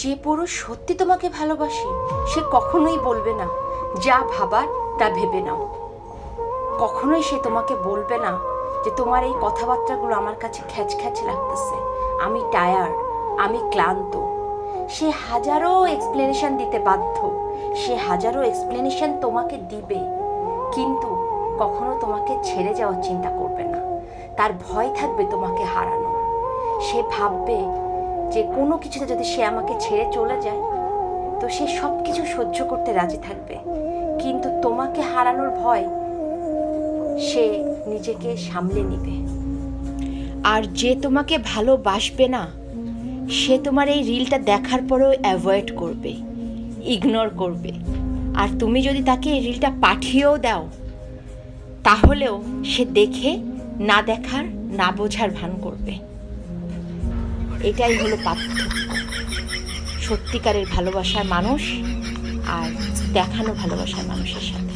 যে পুরুষ সত্যি তোমাকে ভালোবাসে, সে কখনোই বলবে না, যা ভাবার তা ভেবে নাও। কখনোই সে তোমাকে বলবে না যে তোমার এই কথাবার্তাগুলো আমার কাছে খ্যাচ খ্যাচ লাগতেছে। আমি টায়ার্ড আমি ক্লান্ত। সে হাজারো এক্সপ্লেনেশন দিতে বাধ্য, সে হাজারো এক্সপ্লেনেশন তোমাকে দিবে, কিন্তু কখনো তোমাকে ছেড়ে যাওয়ার চিন্তা করবে না। তার ভয় থাকবে তোমাকে হারানোর। সে ভাববে যে কোনো কিছুতে যদি সে আমাকে ছেড়ে চলে যায়, তো সে সব কিছু সহ্য করতে রাজি থাকবে। কিন্তু তোমাকে হারানোর ভয় সে নিজেকে সামলে নিবে। আর যে তোমাকে ভালোবাসবে না, সে তোমার এই রিলটা দেখার পরেও অ্যাভয়েড করবে, ইগনোর করবে। আর তুমি যদি তাকে এই রিলটা পাঠিয়েও দাও, তাহলেও সে দেখে না দেখার, না বোঝার ভান করবে। এটাই হলো পার্থক্য। সত্যিকারের ভালোবাসার মানুষ আর দেখানো ভালোবাসার মানুষের সাথে।